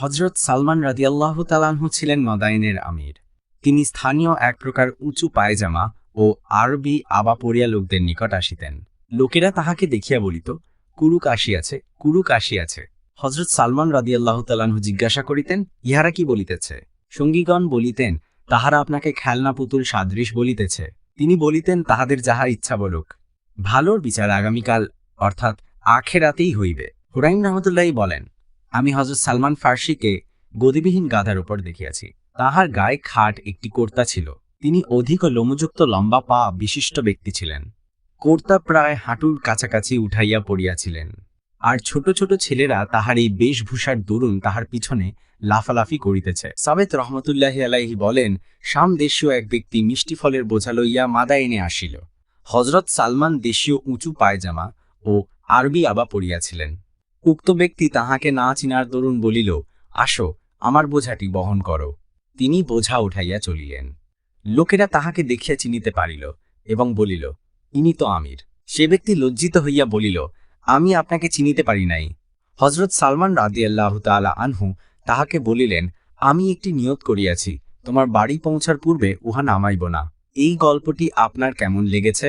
হজরত সালমান রাদিয়াল্লাহ তালাহু ছিলেন মদাইনের আমির। তিনি স্থানীয় এক প্রকার উঁচু পায়জামা ও আরবি আবাপরিয়া লোকদের নিকট আসিতেন। লোকেরা তাহাকে দেখিয়া বলিত, কুরুক আসিয়াছে কুরুক আসিয়াছে। হজরত সালমান রাদিয়াল্লাহ তালাহু জিজ্ঞাসা করিতেন, ইহারা কি বলিতেছে? সঙ্গীগণ বলিতেন, তাহারা আপনাকে খেলনা পুতুল সাদৃশ বলিতেছে। তিনি বলিতেন, তাহাদের যাহা ইচ্ছা বলুক। ভালোর বিচার আগামীকাল, অর্থাৎ আখেরাতেই হইবে। হুরাইন রহমতুল্লাহ বলেন আমি হজরত সালমান ফার্সিকে গদিবিহীন গাধার উপর দেখিয়াছি। তাহার গায়ে খাট একটি কর্তা ছিল। তিনি অধিক লোমযুক্ত লম্বা পা বিশিষ্ট ব্যক্তি ছিলেন। কর্তা প্রায় হাঁটুর কাছাকাছি উঠাইয়া পড়িয়াছিলেন। আর ছোট ছোট ছেলেরা তাহার এই বেশভূষার দরুন তাহার পিছনে লাফালাফি করিতেছে। সাবেত রহমতুল্লাহ আলাইহি বলেন, শাম দেশীয় এক ব্যক্তি মিষ্টি ফলের বোঝা লইয়া মাদা এনে আসিল। হজরত সালমান দেশীয় উঁচু পায়জামা ও আরবি আবা পড়িয়াছিলেন উক্ত ব্যক্তি তাহাকে না চিনার দরুন বলিল, আসো, আমার বোঝাটি বহন করো। তিনি বোঝা উঠাইয়া চলিলেন। লোকেরা তাহাকে দেখিয়া চিনিতে পারিল এবং বলিল, ইনি তো আমির। সে ব্যক্তি লজ্জিত হইয়া বলিল, আমি আপনাকে চিনিতে পারি নাই। হজরত সালমান রাদি আল্লাহ তালা আনহু তাহাকে বলিলেন, আমি একটি নিয়ত করিয়াছি, তোমার বাড়ি পৌঁছার পূর্বে উহা নামাইব না। এই গল্পটি আপনার কেমন লেগেছে?